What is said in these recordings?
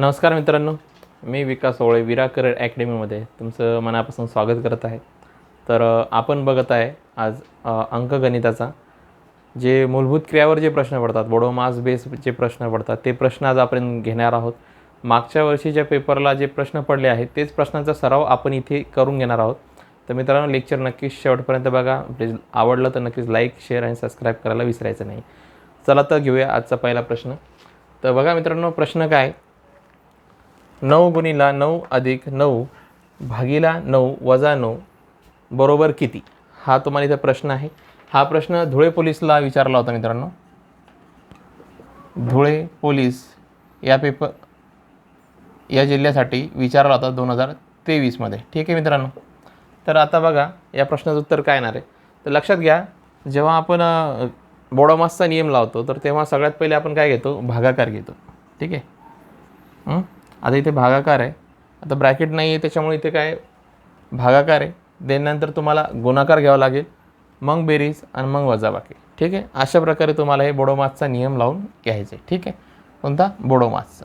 नमस्कार मित्रांनो मी विकास ओळे विरा करड अकॅडमीमध्ये तुमचं मनापासून स्वागत करत आहे. तर आपण बघत आहे आज अंकगणिताचा. जे मूलभूत क्रियावर जे प्रश्न पडतात बोडो मास बेस जे प्रश्न पडतात ते प्रश्न आज आपण घेणार आहोत. मागच्या वर्षीच्या पेपरला जे प्रश्न पडले आहेत तेच प्रश्नांचा सराव आपण इथे करून घेणार आहोत. तर मित्रांनो लेक्चर नक्कीच शेवटपर्यंत बघा. प्लीज आवडलं तर नक्कीच लाईक शेअर आणि सबस्क्राईब करायला विसरायचं नाही. चला तर घेऊया आजचा पहिला प्रश्न. तर बघा मित्रांनो प्रश्न काय नऊ गुणीला नऊ अधिक नऊ भागीला नऊ वजा नऊ बरोबर किती? हा तुम्हाला इथे प्रश्न आहे. हा प्रश्न धुळे पोलीसला विचारला होता मित्रांनो. धुळे पोलीस या पेपर या जिल्ह्यासाठी विचारला होता दोन हजार तेवीसमध्ये ठीक आहे मित्रांनो. तर आता बघा या प्रश्नाचं उत्तर काय येणार आहे? तर लक्षात घ्या जेव्हा आपण बोडोमासचा नियम लावतो तर तेव्हा सगळ्यात पहिले आपण काय घेतो? भागाकार घेतो. ठीक आहे? आता इथे भागाकार आहे. आता ब्रॅकेट नाही आहे त्याच्यामुळे इथे काय? भागाकार आहे. देन नंतर तुम्हाला गुणाकार घ्यावा लागेल. मग बेरीज आणि मग वजाबाकी. ठीक आहे? अशा प्रकारे तुम्हाला हे बोडोमासचा नियम लावून घ्यायचे. आहे ठीक आहे? कोणता? बोडोमासचा.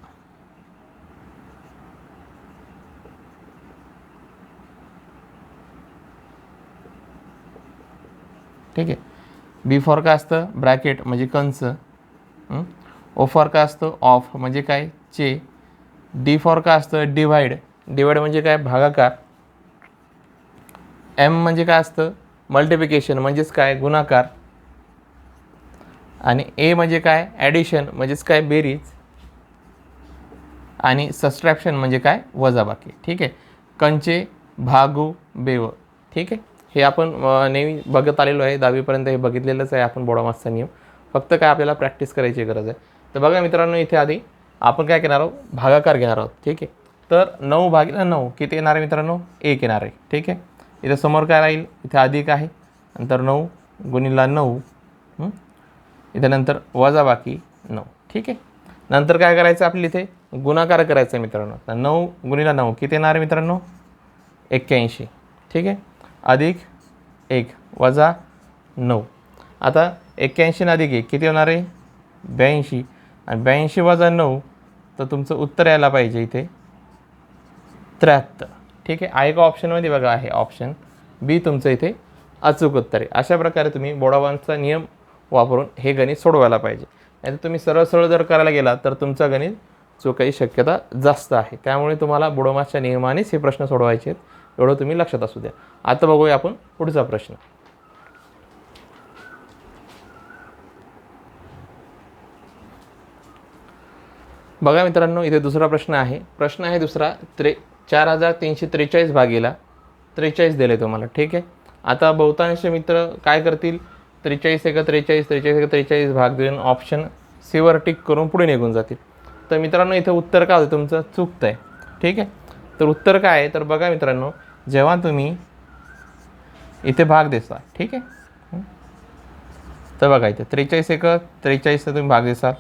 ठीक आहे? बी फॉर का असतं? ब्रॅकेट म्हणजे कंस. ओ फॉर का असतं? ऑफ म्हणजे काय? चे डी फॉर काय असतं? डिव्हाइड. डिवाइड म्हणजे काय? भागाकार. एम म्हणजे काय असतं? मल्टिप्लिकेशन म्हणजेच काय? गुणाकार. आणि ए म्हणजे काय? ॲडिशन म्हणजेच काय? बेरीज. आणि सबस्ट्रॅक्शन म्हणजे काय? वजाबाकी. ठीक आहे? कंचे भागू बेव. ठीक आहे? हे आपण नेहमी बघत आलेलो आहे. दहावीपर्यंत हे बघितलेलंच आहे. आपण बोडामासचा नियम. फक्त काय आपल्याला प्रॅक्टिस करायची गरज आहे. तर बघा मित्रांनो इथे आधी आपण काय घेणार आहोत? भागाकार घेणार आहोत ठीक आहे? तर नऊ भागिले नऊ. किती येणार आहे मित्रांनो? एक येणार आहे ठीक आहे? इथे समोर काय राहील? इथे अधिक आहे. नंतर नऊ गुणीला नऊ इथं इथे नंतर वजाबाकी नऊ ठीक आहे? नंतर काय करायचं आपल्या इथे? गुणाकार करायचा आहे मित्रांनो. तर नऊ गुणीला नऊ. किती येणार आहे मित्रांनो? एक्क्याऐंशी ठीक आहे? अधिक एक वजा नऊ. आता एक्क्याऐंशी अधिक एक किती होणार आहे? ब्याऐंशी. आणि ब्याऐंशी वजा नऊ तर तुमचं उत्तर यायला पाहिजे इथे. त्र्याहत्तर. ठीक आहे? आय का ऑप्शनमध्ये बघा आहे ऑप्शन बी तुमचं इथे अचूक उत्तर आहे. अशा प्रकारे तुम्ही बोडावांचा नियम वापरून हे गणित सोडवायला पाहिजे. नाही तुम्ही सरळ सरळ जर करायला गेला तर तुमचं गणित चुकायची शक्यता जास्त आहे. त्यामुळे तुम्हाला बुडोमासच्या नियमानेच हे प्रश्न सोडवायचे आहेत. एवढं तुम्ही लक्षात असू द्या. आता बघूया आपण पुढचा प्रश्न. बघा मित्रांनो इथे दुसरा प्रश्न आहे. प्रश्न आहे दुसरा त्रे चार हजार तीनशे त्रेचाळीस भागीला त्रेचाळीस दिले तुम्हाला ठीक आहे? आता बहुतांश मित्र काय करतील? त्रेचाळीस एका त्रेचाळीस त्रेचाळीस एका त्रेचाळीस भाग देऊन ऑप्शन सीवर टिक करून पुढे निघून जातील. तर मित्रांनो इथे उत्तर काय होतं तुमचं? चुकतं आहे ठीक आहे? तर उत्तर काय आहे? तर बघा मित्रांनो जेव्हा तुम्ही इथे भाग देसा ठीक आहे? तर बघा इथे त्रेचाळीस एक त्रेचाळीसचा तुम्ही भाग देसाल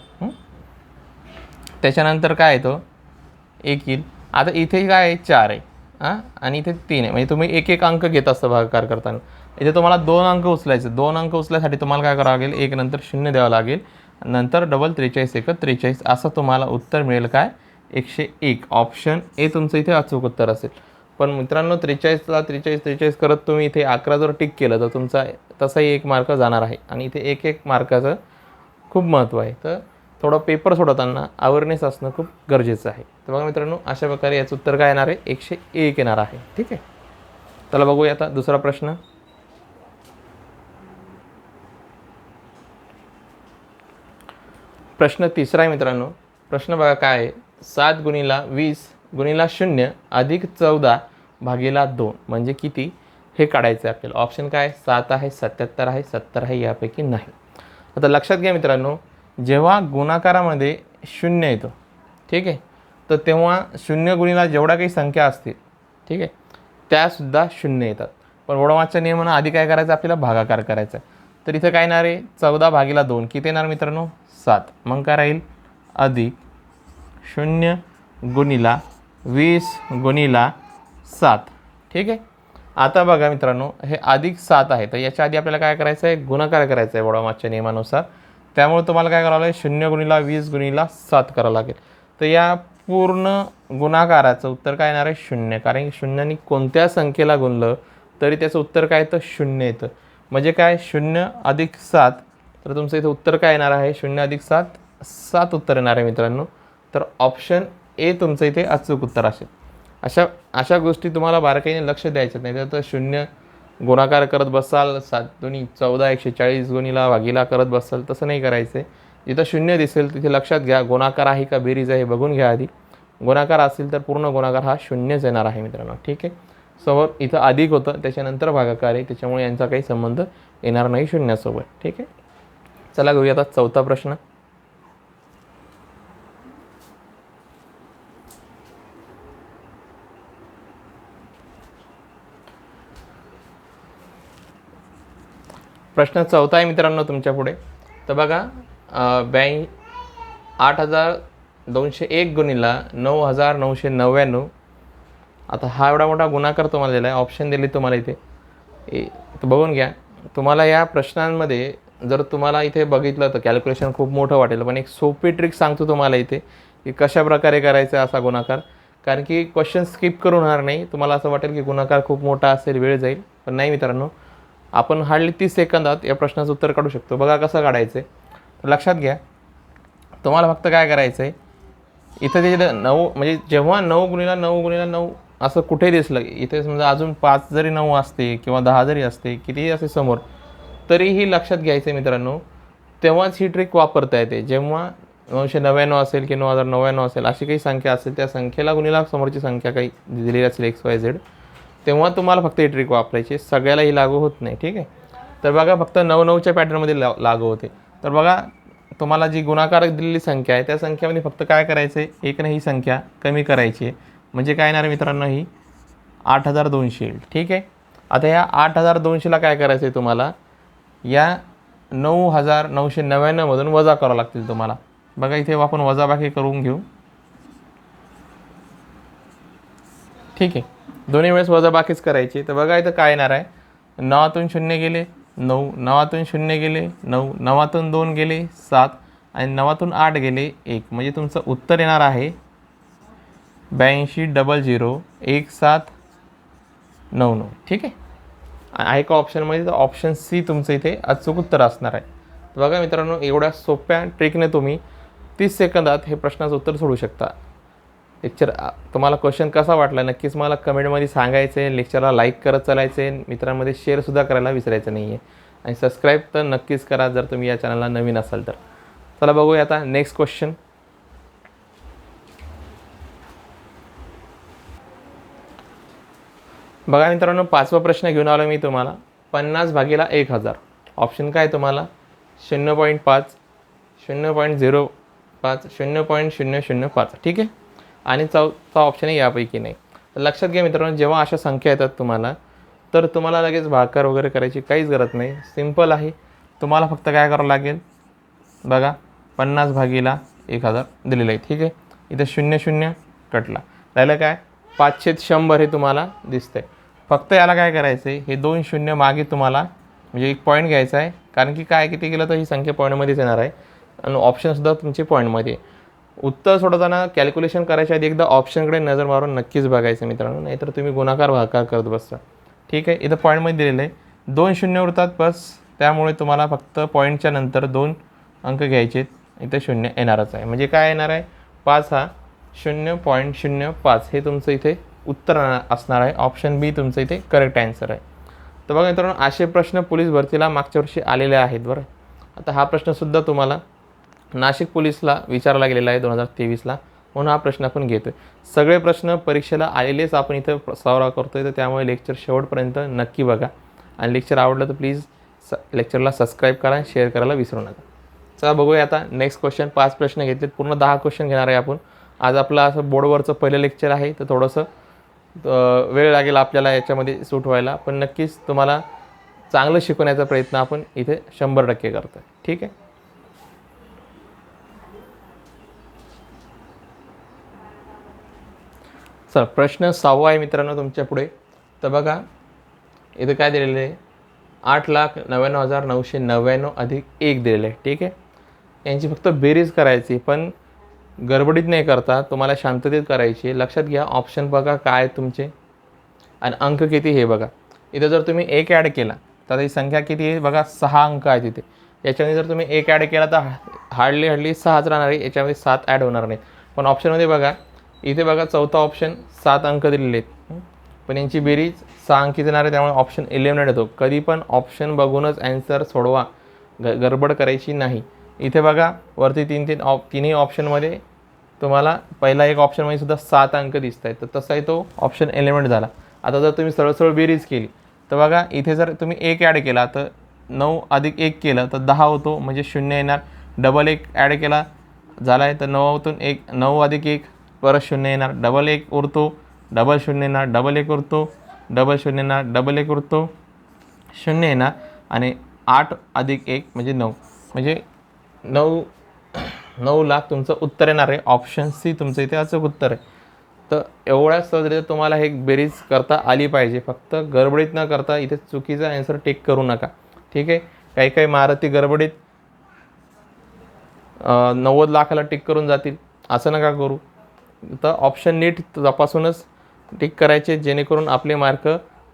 त्याच्यानंतर काय येतो एक येईल. आता इथे काय आहे? चार आहे. हां? आणि इथे तीन आहे. म्हणजे तुम्ही एक एक अंक घेत असता भागाकार करताना. इथे तुम्हाला दोन अंक उचलायचे. दोन अंक उचलायसाठी तुम्हाला काय करावं लागेल? एक नंतर शून्य द्यावं लागेल. नंतर डबल त्रेचाळीस एक त्रेचाळीस. असं तुम्हाला उत्तर मिळेल काय? एकशे एक. ऑप्शन ए तुमचं इथे अचूक उत्तर असेल. पण मित्रांनो त्रेचाळीसला त्रेचाळीस त्रेचाळीस करत तुम्ही इथे अकरा जर टिक केलं तर तुमचा तसाही एक मार्क जाणार आहे. आणि इथे एक एक मार्काचं खूप महत्त्व आहे. तर थोडं पेपर सोडवताना अवेअरनेस असणं खूप गरजेचं आहे. तर बघा मित्रांनो अशा प्रकारे याचं उत्तर काय येणार आहे? एकशे एक येणार आहे. ठीक आहे? चला बघूया आता दुसरा प्रश्न. प्रश्न तिसरा आहे मित्रांनो. प्रश्न बघा काय आहे? सात गुणीला वीस गुणीला शून्य अधिक चौदा भागीला दोन. म्हणजे किती? हे काढायचं आहे आपल्याला. ऑप्शन काय आहे? सात आहे सत्याहत्तर आहे सत्तर आहे यापैकी नाही. आता लक्षात घ्या मित्रांनो. जेव्हा गुणाकारामध्ये शून्य येतो ठीक आहे? तर तेव्हा शून्य गुणीला जेवढ्या काही संख्या असतील ठीक आहे त्यासुद्धा शून्य येतात. पण वडमाच्या नियमानं आधी काय करायचं? आपल्याला भागाकार करायचा आहे. तर इथं काय येणार आहे? चौदा भागीला दोन. किती येणार मित्रांनो? सात. मग काय राहील? अधिक शून्य गुणीला वीस गुणीला सात. ठीक आहे? आता बघा मित्रांनो हे अधिक सात आहे. तर याच्या आधी आपल्याला काय करायचं आहे? गुणाकार करायचा आहे वडामाच्या नियमानुसार. त्यामुळे तुम्हाला काय करावं लागेल? शून्य गुणीला वीस गुणीला सात करावं लागेल. तर या पूर्ण गुणाकाराचं उत्तर काय येणार आहे? शून्य. कारण की शून्याने कोणत्या संख्येला गुणलं तरी त्याचं उत्तर काय येतं? शून्य येतं. म्हणजे काय? शून्य अधिक सात. तर तुमचं इथं उत्तर काय येणार आहे? शून्य अधिक सात सात उत्तर येणार आहे मित्रांनो. तर ऑप्शन ए तुमचं इथे अचूक उत्तर असेल. अशा अशा गोष्टी तुम्हाला बारकाईने लक्ष द्यायच्यात नाही. तर शून्य गुणाकार करत बसाल सात दोन्ही चौदा एकशे चाळीस गुणीला भागीला करत बसाल तसं नाही करायचं आहे जिथं शून्य दिसेल तिथे लक्षात घ्या गुणाकार आहे का बेरीज आहे हे बघून घ्या आधी. गुणाकार असेल तर पूर्ण गुणाकार हा शून्यच येणार आहे मित्रांनो. ठीक आहे? समोर इथं अधिक होतं त्याच्यानंतर भागाकार आहे त्याच्यामुळे यांचा काही संबंध येणार नाही शून्यासोबत. ठीक आहे? चला घेऊया आता चौथा प्रश्न. प्रश्न चौथा आहे मित्रांनो तुमच्यापुढे. तर बघा बँक आठ हजार दोनशे एक गुणीला नऊ हजार नऊशे नव्याण्णव. आता हा एवढा मोठा गुणाकार तुम्हाला दिला आहे ऑप्शन दिली तुम्हाला इथे. ए- तर बघून घ्या. तुम्हाला या प्रश्नांमध्ये जर तुम्हाला इथे बघितलं तर कॅल्क्युलेशन खूप मोठं वाटेल पण एक सोपी ट्रिक सांगतो तुम्हाला इथे की कशा प्रकारे करायचा असा गुणाकार. कारण की क्वेश्चन स्किप करून होणार नाही. तुम्हाला असं वाटेल की गुणाकार खूप मोठा असेल वेळ जाईल. पण नाही मित्रांनो आपण हार्डली तीस सेकंदात या प्रश्नाचं उत्तर काढू शकतो. बघा कसं काढायचं आहे तर लक्षात घ्या. तुम्हाला फक्त काय करायचं आहे इथं ते नऊ म्हणजे जेव्हा नऊ गुणीला नऊ गुणीला नऊ असं कुठे दिसलं इथे समजा अजून पाच जरी नऊ असते किंवा दहा जरी असते कितीही असे समोर तरीही लक्षात घ्यायचं आहे मित्रांनो तेव्हाच ही ट्रिक वापरता येते. जेव्हा नऊशे नव्याण्णव असेल की नऊ हजार नव्याण्णव असेल अशी काही संख्या असेल त्या संख्येला गुणीला समोरची संख्या काही दिलेली असेल एक्स वाय झेड तेव्हा तुम्हाला फक्त ही ट्रिक वापरायची. सगळ्याला ही लागू होत नाही ठीक आहे? तर बघा फक्त नऊ नऊच्या पॅटर्नमध्ये ला लागू होते. तर बघा तुम्हाला जी गुणाकार दिलेली संख्या आहे त्या संख्येमध्ये फक्त काय करायचं आहे एक ना ही संख्या कमी करायची आहे. म्हणजे काय येणार मित्रांनो ही आठ हजार दोनशे येईल ठीक आहे? आता या आठ हजार दोनशेला काय करायचं आहे तुम्हाला? या नऊ हजार नऊशे नव्याण्णवमधून वजा करावं लागतील तुम्हाला. बघा इथे आपण वजाबाकी करून घेऊ. ठीक आहे? दोन्ही वेळेस वजाबाकीच करायची. तर बघा इथं काय येणार आहे. नवातून शून्य गेले नऊ. नवातून शून्य गेले नऊ. नवातून दोन गेले सात. आणि नवातून आठ गेले एक. म्हणजे तुमचं उत्तर येणार आहे ब्याऐंशी डबल झिरो एक सात नऊ नऊ. ठीक आहे? आहे का ऑप्शनमध्ये तर ऑप्शन सी तुमचं इथे अचूक उत्तर असणार आहे. बघा मित्रांनो एवढ्या सोप्या ट्रिकने तुम्ही तीस सेकंदात हे प्रश्नाचं उत्तर सोडू शकता. लेक्चर तुम्हाला क्वेश्चन कसा वाटला? नक्कीच मला कमेंटमध्ये सांगायचं आहे लेक्चरला लाईक करत चालायचं आहे मित्रांमध्ये शेअरसुद्धा करायला विसरायचं नाही आहे आणि सबस्क्राईब तर नक्कीच करा जर तुम्ही या चॅनलला नवीन असाल तर. चला बघूया आता नेक्स्ट क्वेश्चन बघा मित्रांनो पाचवा प्रश्न घेऊन आलो मी तुम्हाला. पन्नास भागीला एक हजार. ऑप्शन काय तुम्हाला? शून्य पॉईंट पाच शून्य पॉईंट झिरो पाच शून्य पॉईंट शून्य शून्य पाच. ठीक आहे? आणि चौथा ऑप्शनही यापैकी नाही. लक्षात घ्या मित्रांनो जेव्हा अशा संख्या येतात तुम्हाला तर तुम्हाला लगेच भाकर वगैरे करायची काहीच गरज नाही. सिंपल आहे. तुम्हाला फक्त काय करावं लागेल? बघा पन्नास भागीला एक हजार दिलेलं आहे ठीक आहे? इथं शून्य शून्य कटला. राहिलं काय? पाचशे शंभर हे तुम्हाला दिसतंय. फक्त याला काय करायचं आहे हे दोन शून्य मागे तुम्हाला म्हणजे एक पॉईंट घ्यायचा आहे. कारण की काय किती गेलं तर ही संख्या पॉईंटमध्येच येणार आहे. आणि ऑप्शनसुद्धा तुमचे पॉईंटमध्ये आहे. उत्तर सोडवताना कॅल्क्युलेशन करायच्या आधी एकदा ऑप्शनकडे नजर मारून नक्कीच बघायचं मित्रांनो नाहीतर तुम्ही गुणाकार भाकार करत बसता. ठीक आहे इथं पॉईंटमध्ये दिलेलं आहे. दोन शून्य उरतात बस त्यामुळे तुम्हाला फक्त पॉईंटच्या नंतर दोन अंक घ्यायचे इथं शून्य येणारच आहे. म्हणजे काय येणार आहे? पाच हा शून्य पॉईंट शून्य पाच हे तुमचं इथे उत्तर असणार आहे. ऑप्शन बी तुमचं इथे करेक्ट आन्सर आहे. तर बघा मित्रांनो असे प्रश्न पोलीस भरतीला मागच्या वर्षी आलेले आहेत बरं. आता हा प्रश्नसुद्धा तुम्हाला नाशिक पोलीसला विचारला गेलेला आहे दोन हजार तेवीसला. म्हणून हा प्रश्न आपण घेतो आहे सगळे प्रश्न परीक्षेला आलेलेच आपण इथं सावरा करतो आहे तर त्यामुळे लेक्चर शेवटपर्यंत नक्की बघा. आणि लेक्चर आवडलं तर प्लीज स लेक्चरला सबस्क्राईब करा आणि शेअर करायला विसरू नका. चला बघूया आता नेक्स्ट क्वेश्चन पाच प्रश्न घेतलेत. पूर्ण दहा क्वेश्चन घेणार आहे आपण. आज आपलं असं बोर्डवरचं पहिलं लेक्चर आहे. तर थोडंसं वेळ लागेल आपल्याला याच्यामध्ये सूट व्हायला. पण नक्कीच तुम्हाला चांगलं शिकवण्याचा प्रयत्न आपण इथे शंभर टक्के करतो ठीक आहे? चला प्रश्न सहावा आहे मित्रांनो तुमच्यापुढे. तर बघा इथं काय दिलेलं आहे? आठ लाख नव्याण्णव हजार नऊशे नव्याण्णव अधिक एक दिलेलं आहे ठीक आहे? यांची फक्त बेरीज करायची पण गडबडीत नाही करता तुम्हाला शांततेत करायची आहे. लक्षात घ्या ऑप्शन बघा काय तुमचे. आणि अंक किती हे बघा. इथं जर तुम्ही एक ॲड केला तर ही संख्या किती आहे? बघा सहा अंक आहे तिथे याच्यामध्ये जर तुम्ही एक ॲड केला तर हार्डली हार्डली सहाच राहणार आहे. याच्यामध्ये सात ॲड होणार नाहीत. पण ऑप्शनमध्ये बघा इथे बघा चौथा ऑप्शन सात अंक दिलेले आहेत. पण यांची बेरीज सहा अंकी देणार आहे त्यामुळे ऑप्शन इलेवन येतो कधी पण ऑप्शन बघूनच ॲन्सर सोडवा. ग गडबड करायची नाही. इथे बघा वरती तीन तीन ऑप तिन्ही ऑप्शनमध्ये तुम्हाला पहिला एक ऑप्शनमध्ये सुद्धा सात अंक दिसत आहेत तर तसाही तो ऑप्शन एलिमेंट झाला. आता जर तुम्ही सरळसरळ बेरीज केली तर बघा इथे जर तुम्ही एक ॲड केला तर नऊ अधिक एक केलं तर दहा होतो म्हणजे शून्य येणार. डबल एक ॲड केला झाला आहे तर नऊतून एक नऊ अधिक एक परत शून्य येणार. डबल एक उरतो. डबल शून्य येणार. डबल एक उरतो. डबल शून्य येणार. डबल एक उरतो. शून्य येणार. आणि आठ अधिक एक म्हणजे नऊ. म्हणजे नऊ नऊ लाख तुमचं उत्तर येणार आहे. ऑप्शन सी तुमचं इथे अचूक उत्तर आहे. तर एवढ्या सहजरित्या तुम्हाला हे बेरीज करता आली पाहिजे. फक्त गडबडीत न करता इथे चुकीचा आन्सर टेक करू नका. ठीक आहे? काही काही महारथी गडबडीत नव्वद लाखाला टिक करून जातील. असं नका करू. तर ऑप्शन नीट तपासूनच टिक करायचे जेणेकरून आपले मार्क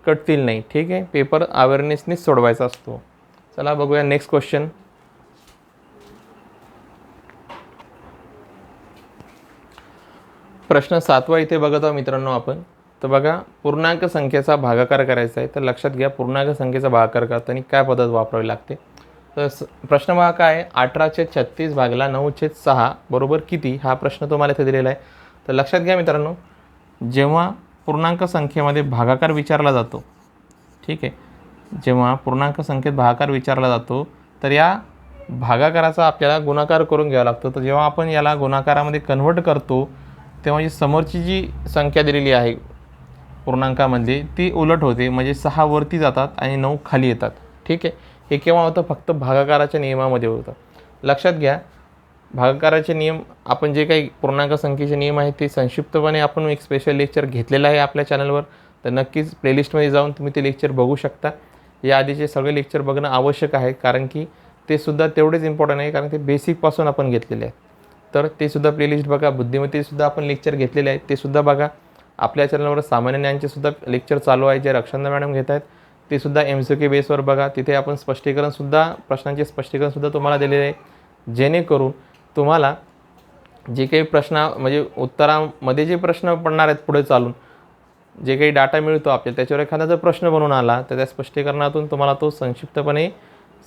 कटतील नाही. ठीक आहे? पेपर अवेअरनेसनीच सोडवायचा असतो. चला बघूया नेक्स्ट क्वेश्चन प्रश्न सातवा इथे बघत आहोत मित्रांनो आपण. तर बघा पूर्णांक संख्येचा भागाकार करायचा आहे. तर लक्षात घ्या पूर्णांक संख्येचा भागाकार करताना काय पद्धत वापरावी लागते? तर प्रश्न बघा काय आहे? अठराशे छत्तीस भागला नऊ छेद सहा बरोबर किती? हा प्रश्न तुम्हाला इथे दिलेला आहे. तर लक्षात घ्या मित्रांनो जेव्हा पूर्णांक संख्येमध्ये भागाकार विचारला जातो ठीक आहे जेव्हा पूर्णांक संख्येत भागाकार विचारला जातो तर या भागाकाराचा आपल्याला गुणाकार करून घ्यावा लागतो. तर जेव्हा आपण याला गुणाकारामध्ये कन्व्हर्ट करतो तेव्हा जी समोरची जी संख्या दिलेली आहे पूर्णांकामध्ये ती उलट होते म्हणजे सहा वरती जातात आणि नऊ खाली येतात. ठीक आहे हे केव्हा होतं? फक्त भागाकाराच्या नियमामध्ये होतं. लक्षात घ्या भागाकाराचे नियम आपण जे काही पूर्णांक संख्येचे नियम आहेत ते संक्षिप्तपणे आपण एक स्पेशल लेक्चर घेतलेलं आहे आपल्या चॅनलवर तर नक्कीच प्लेलिस्टमध्ये जाऊन तुम्ही ते लेक्चर बघू शकता. या आधीचे सगळे लेक्चर बघणं आवश्यक आहे कारण की ते सुद्धा तेवढेच इम्पॉर्टंट आहे कारण ते बेसिकपासून आपण घेतलेले आहे तर ते सुद्धा प्लेलिस्ट बघा बुद्धिमत्तेसुद्धा आपण लेक्चर घेतलेले आहेत ते सुद्धा बघा. आपल्या चॅनलवर सामान्य ज्ञानचे सुद्धा लेक्चर चालू आहे जे रक्षांदा मॅडम घेत आहेत ते सुद्धा एम सी के बेसवर बघा. तिथे आपण स्पष्टीकरणसुद्धा प्रश्नांचे स्पष्टीकरणसुद्धा तुम्हाला दिलेले आहे. जेणेकरून तुम्हाला जे काही प्रश्न म्हणजे उत्तरामध्ये जे प्रश्न पडणार आहेत पुढे चालून जे काही डाटा मिळतो आपल्याला त्याच्यावर एखादा जर प्रश्न बनवून आला तर त्या स्पष्टीकरणातून तुम्हाला तो संक्षिप्तपणे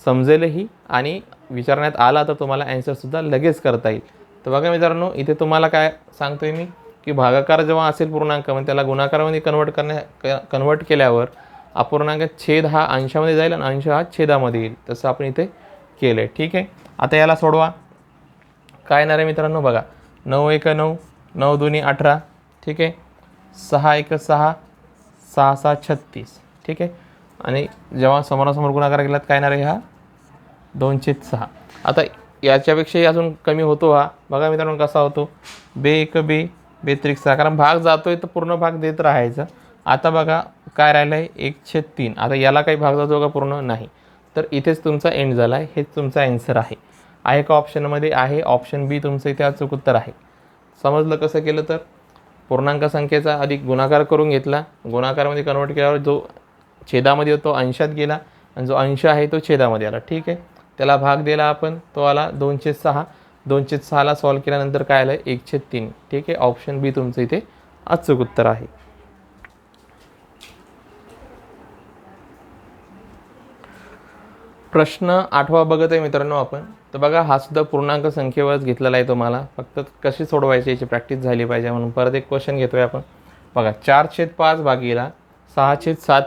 समजेलही आणि विचारण्यात आला तर तुम्हाला ॲन्सरसुद्धा लगेच करता येईल. तर बघा मित्रांनो इथे तुम्हाला काय सांगतोय मी की भागाकार जेव्हा असेल पूर्णांक म्हणजे त्याला गुणाकारामध्ये कन्वर्ट करण्या कन्वर्ट केल्यावर अपूर्णांक छेद हा अंशामध्ये जाईल आणि अंश हा छेदामध्ये येईल. तसं आपण इथे केलं आहे ठीक आहे? आता याला सोडवा. काय येणार आहे मित्रांनो? बघा नऊ एक नऊ नऊ दोन्ही अठरा ठीक आहे? सहा एक सहा सहा सहा छत्तीस ठीक आहे? आणि जेव्हा समोरासमोर गुणाकार केलात काय येणार आहे हा? दोनशे सहा. आता याच्यापेक्षाही अजून कमी होतो हा. बघा मित्रांनो कसा होतो. बे एक बे बेत्रिक सहा. कारण भाग जातो आहे तर पूर्ण भाग देत राहायचा. आता बघा काय राहिलं आहे एक छेद तीन. आता याला काही भाग जातो का? पूर्ण नाही. तर इथेच तुमचा एंड झाला. आहे हेच तुमचा ॲन्सर आहे. आहे का ऑप्शनमध्ये? आहे. ऑप्शन बी तुमचं इथे अचूक उत्तर आहे. समजलं कसं केलं तर? पूर्णांक संख्येचा अधिक गुणाकार करून घेतला. गुणाकारामध्ये कन्वर्ट केल्यावर जो छेदामध्ये होतो अंशात गेला. आणि जो अंश आहे तो छेदामध्ये आला. ठीक आहे? त्याला भाग दिला आपण. तो आला दोनशे सहा. दोनशे सहाला सॉल्व केल्यानंतर काय आलं? एकशे तीन. ठीक आहे? ऑप्शन बी तुमचं इथे अचूक उत्तर आहे. प्रश्न आठवा बघत आहे मित्रांनो आपण. तर बघा हा सुद्धा पूर्णांक संख्येवरच घेतलेला आहे तुम्हाला फक्त कशी सोडवायची याची प्रॅक्टिस झाली पाहिजे म्हणून परत एक क्वेश्चन घेतोय आपण. बघा चार छेद पाच भागीला सहा छेद सात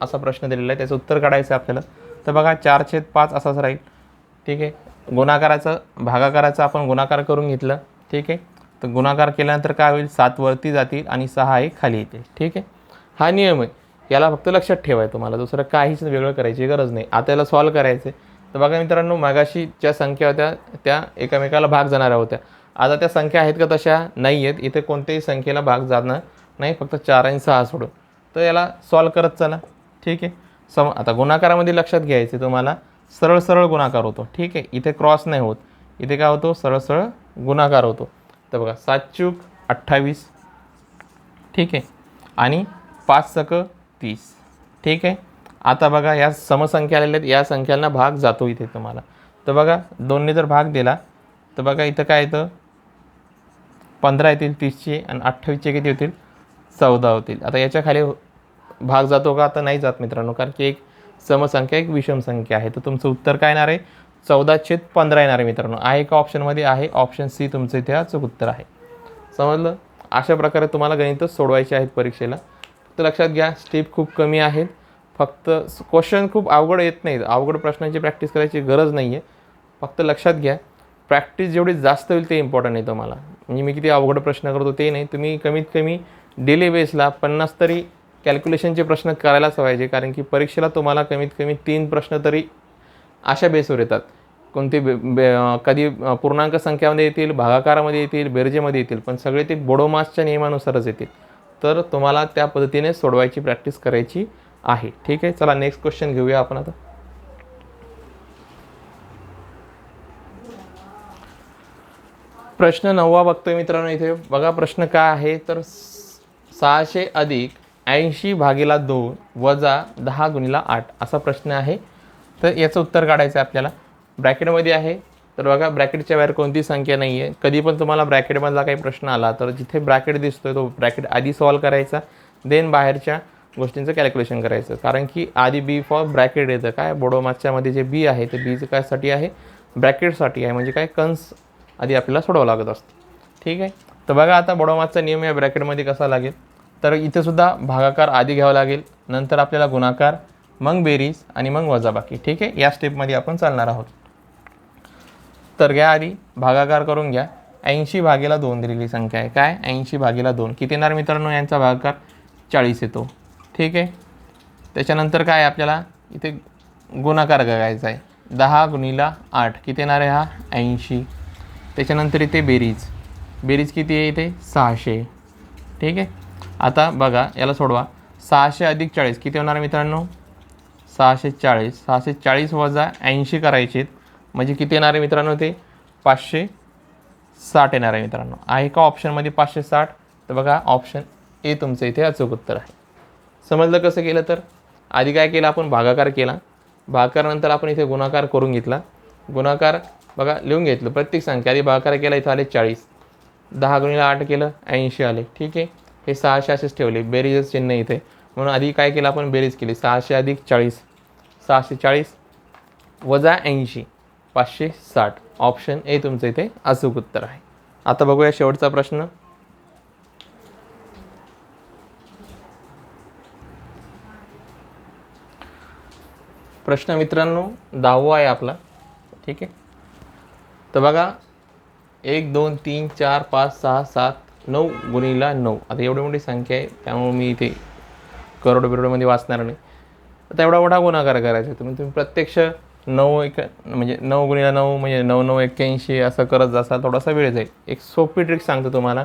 असा प्रश्न दिलेला आहे. त्याचं उत्तर काढायचं आहे आपल्याला. तर बघा चार छेद पाच असाच राहील. ठीक आहे? गुणाकाराचं भागाकाराचं आपण गुणाकार करून घेतलं. ठीक आहे? तर गुणाकार केल्यानंतर काय होईल? सात वरती जातील आणि सहा एक खाली येतील. ठीक आहे? हा नियम आहे. याला फक्त लक्षात ठेवाय तुम्हाला. दुसरं काहीच वेगळं करायची गरज नाही. आता याला सॉल्व करायचं आहे तर बघा मित्रांनो मागाशी ज्या संख्या होत्या त्या एकामेकाला भाग जाणाऱ्या होत्या. आता त्या संख्या आहेत का तशा नाही आहेत इथे कोणत्याही संख्येला भाग जाणार नाही. फक्त चार आणि सहा सोडून. तर याला सॉल्व करत चला. ठीक आहे? सम आता गुणाकारामध्ये लक्षात घ्यायचे तुम्हाला. सरळ सरळ गुणाकार होतो. ठीक आहे? इथे क्रॉस नाही होत. इथे काय होतो? सरळ सरळ गुणाकार होतो. तर बघा सात चूक अठ्ठावीस. ठीक आहे? आणि पाच सक तीस. ठीक आहे? आता बघा या समसंख्या आलेल्या आहेत. या संख्यांना भाग जातो इथे तुम्हाला. तर बघा दोनने जर भाग दिला तर बघा इथं काय येतं? पंधरा येतील तीसचे आणि अठ्ठावीसचे किती होतील? चौदा होतील. आता याच्या खाली भाग जातो का? आता नाही जात मित्रांनो कारण की एक समसंख्या एक विषम संख्या आहे. तर तुमचं उत्तर काय येणार आहे? चौदा छेद पंधरा येणार आहे मित्रांनो. आहे का ऑप्शनमध्ये आहे ऑप्शन सी तुमचं इथे अचूक उत्तर आहे. समजलं? अशा प्रकारे तुम्हाला गणितं सोडवायचे आहेत परीक्षेला. तर लक्षात घ्या स्टेप खूप कमी आहेत. फक्त क्वेश्चन खूप अवघड येत नाहीत. अवघड प्रश्नांची प्रॅक्टिस करायची गरज नाही आहे फक्त लक्षात घ्या प्रॅक्टिस जेवढी जास्त होईल ते इम्पॉर्टंट आहे तुम्हाला. म्हणजे मी किती अवघड प्रश्न करतो ते नाही. तुम्ही कमीत कमी डेली बेसला पन्नास तरी कॅल्क्युलेशनचे प्रश्न करायलाच पाहिजे. कारण की परीक्षेला तुम्हाला कमीत कमी तीन प्रश्न तरी अशा बेसवर येतात. कोणते बे बे कधी पूर्णांक संख्यामध्ये येतील भागाकारामध्ये येतील बेरजेमध्ये येतील पण सगळे ते बोडोमासच्या नियमानुसारच येतील. तर तुम्हाला त्या पद्धतीने सोडवायची प्रॅक्टिस करायची आहे. ठीक आहे? चला नेक्स्ट क्वेश्चन घेऊया आपण आता. प्रश्न नववा बघतोय मित्रांनो इथे. बघा प्रश्न काय आहे? तर सहाशे अधिक ऐंशी भागीला दोन वजा दहा गुणीला आठ असा प्रश्न आहे. तर याचं उत्तर काढायचं आहे आपल्याला. ब्रॅकेटमध्ये आहे. तर बघा ब्रॅकेटच्या बाहेर कोणती संख्या नाही आहे कधी पण तुम्हाला ब्रॅकेटमधला काही प्रश्न आला तर जिथे ब्रॅकेट दिसतोय तो ब्रॅकेट आधी सॉल्व करायचा देन बाहेरच्या गोष्टींचं कॅल्क्युलेशन करायचं. कारण की आधी बी फॉर ब्रॅकेट येतं. काय? बोडोमाच्यामध्ये जे बी आहे ते बीचं कायसाठी आहे? ब्रॅकेटसाठी आहे. म्हणजे काय? कंस आधी आपल्याला सोडावं लागत असतं. ठीक आहे? तर बघा आता बोडोमाचचा नियम या ब्रॅकेटमध्ये कसा लागेल? तर इथेसुद्धा भागाकार आधी घ्यावा लागेल नंतर आपल्याला गुणाकार मग बेरीज आणि मग वजाबाकी. ठीक आहे? या स्टेपमध्ये आपण चालणार आहोत. तर घ्या आधी भागाकार करून घ्या. ऐंशी भागेला दोन दिलेली संख्या आहे. काय? ऐंशी भागेला दोन. किती येणार मित्रांनो यांचा भागाकार? चाळीस येतो. ठीक आहे? त्याच्यानंतर काय आपल्याला? इथे गुणाकार करायचा आहे. दहा गुणीला आठ. किती येणार आहे हा? ऐंशी. त्याच्यानंतर इथे बेरीज. बेरीज किती आहे इथे? सहाशे. ठीक आहे? आता बघा याला सोडवा. सहाशे अधिक चाळीस. किती होणार मित्रांनो? सहाशे चाळीस. सहाशे चाळीस वजा ऐंशी करायचे म्हणजे किती येणार आहे मित्रांनो ते? पाचशे साठ येणार आहे मित्रांनो. आहे का ऑप्शनमध्ये पाचशे साठ? तर बघा ऑप्शन ए तुमचं इथे अचूक उत्तर आहे. समजलं कसं केलं तर? आधी काय केलं आपण? भागाकार केला. भागाकारनंतर आपण इथे गुणाकार करून घेतला. गुणाकार बघा लिहून घेतलं. प्रत्येक संख्या. आधी भागाकार केला इथं आले चाळीस. दहा गुणीला आठ केलं ऐंशी आले. ठीक आहे? हे सहाशे असेच ठेवले. बेरीजच चिन्ह इथे. म्हणून आधी काय केलं आपण? बेरीज केली. सहाशे अधिक चाळीस. सहाशे चाळीस. वजा ऐंशी. पाचशे साठ. ऑप्शन ए तुमचं इथे अचूक उत्तर आहे. आता बघूया शेवटचा प्रश्न. प्रश्न मित्रांनो दहावा आहे आपला. ठीक आहे? तर बघा एक दोन तीन चार पाच सहा सात नऊ गुणीला नऊ. आता एवढी मोठी संख्या आहे त्यामुळे मी इथे करोड बिरोडमध्ये वाचणार नाही. आता एवढा मोठा गुणाकार करायचा तुम्ही तुम्ही प्रत्यक्ष नऊ एक म्हणजे नऊ गुणीला नऊ म्हणजे नऊ नऊ एक्क्याऐंशी असं करत जासाल थोडासा वेळ जाईल. एक सोपी ट्रिक सांगतो तुम्हाला.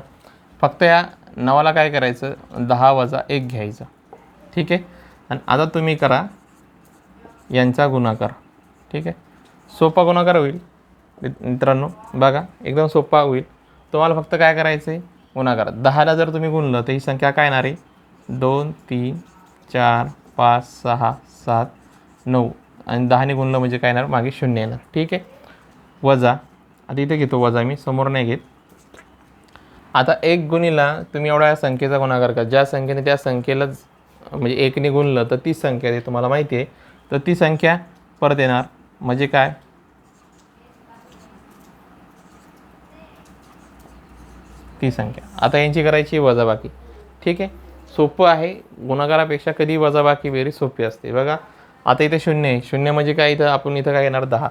फक्त या नवाला काय करायचं? दहा वजा एक घ्यायचं. ठीक आहे? आणि आता तुम्ही करा. यांचा गुणाकार. ठीक आहे? सोपा गुणाकार होईल. मित्रांनो बघा एकदम सोपा होईल. तुम्हाला फक्त काय करायचं आहे गुणाकार. दहाला जर तुम्ही गुणलं तर ही संख्या काय येणार आहे? दोन तीन चार पाच सहा सात नऊ. आणि दहाने गुणलं म्हणजे काय येणार? मागे शून्य येणार. ठीक आहे? वजा आता इथे घेतो वजा मी समोर नाही घेत. आता एक गुणीला तुम्ही एवढ्या संख्येचा गुणाकार करा. ज्या संख्येने त्या संख्येलाच म्हणजे एकने गुणलं तर ती संख्या ते तुम्हाला माहिती आहे तर ती संख्या परत येणार. म्हणजे काय? ती संख्या. आता यांची करायची वजाबाकी ठीक आहे? सोपं आहे. गुणाकारापेक्षा कधी वजाबाकी बेरी सोपी असते. बघा. आता इथे शून्य आहे. शून्य म्हणजे काय? इथं आपण इथं काय येणार दहा.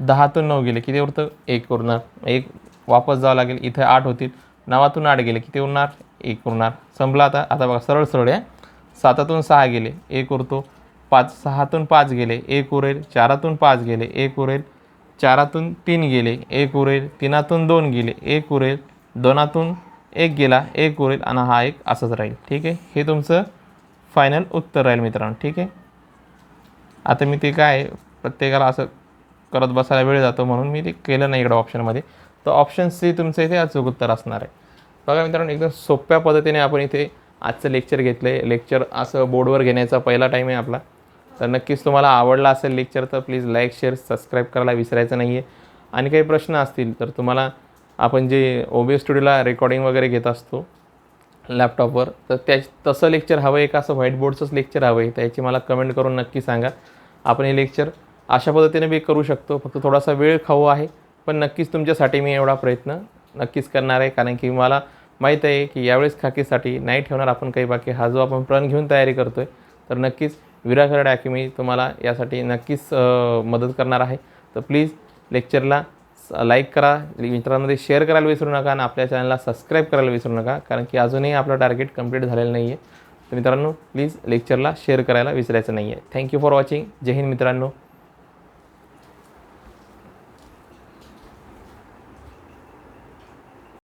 दहातून नऊ गेले. किती उरतं? एक उरणार. एक वापस जावं लागेल. इथं आठ होतील. नवातून आठ गेले. किती उरणार? एक उरणार. संपला आता. आता बघा सरळ सरळ आहे सातातून सहा गेले. एक उरतो. पाच सहातून पाच गेले. एक उरेल. चारातून पाच गेले. एक उरेल. चारातून तीन गेले. एक उरेल. तीनातून दोन गेले. एक उरेल. दोनातून एक गेला. एक उरेल. आणि हा एक असंच राहील. ठीक आहे? हे तुमचं फायनल उत्तर राहील मित्रांनो. ठीक आहे? आता मी ते काय प्रत्येकाला असं करत बसायला वेळ जातो म्हणून मी ते केलं नाही इकडं ऑप्शनमध्ये तर ऑप्शन सी तुमचं इथे अचूक उत्तर असणार आहे. बघा मित्रांनो एकदम सोप्या पद्धतीने आपण इथे आजचं लेक्चर घेतलं आहे लेक्चर असं बोर्डवर घेण्याचा पहिला टाईम आहे आपला. तर नक्कीच तुम्हाला आवडला असेल लेक्चर तर प्लीज लाईक शेअर सबस्क्राईब करायला विसरायचं नाही आहे आणि काही प्रश्न असतील तर तुम्हाला आपण जे ओबी स्टुडिओला रेकॉर्डिंग वगैरे घेत असतो लॅपटॉपवर तर त्या तसं लेक्चर हवं आहे का? असं व्हाईट बोर्डचंच लेक्चर हवं आहे. त्याची मला कमेंट करून नक्की सांगा. आपण हे लेक्चर अशा पद्धतीने बी करू शकतो. फक्त थोडासा वेळ खाऊ आहे पण नक्कीच तुमच्यासाठी मी एवढा प्रयत्न नक्कीच करणार आहे. कारण की मला माहीत आहे की यावेळेस खाकीसाठी नाही ठेवणार आपण काही बाकी. हा जो आपण प्रण घेऊन तयारी करतो आहे तर नक्कीच विराखरड अकॅडमी तुम्हाला यासाठी नक्कीच मदत करणार आहे. तर प्लीज लेक्चरला लाईक करा. मित्रांमध्ये शेअर करायला विसरू नका आणि आपल्या चॅनलला सबस्क्राईब करायला विसरू नका. कारण की अजूनही आपलं टार्गेट कंप्लीट झालेलं नाही आहे तर मित्रांनो प्लीज लेक्चरला शेअर करायला विसरायचं नाही आहे thank you for watching Jai Hind मित्रांनो.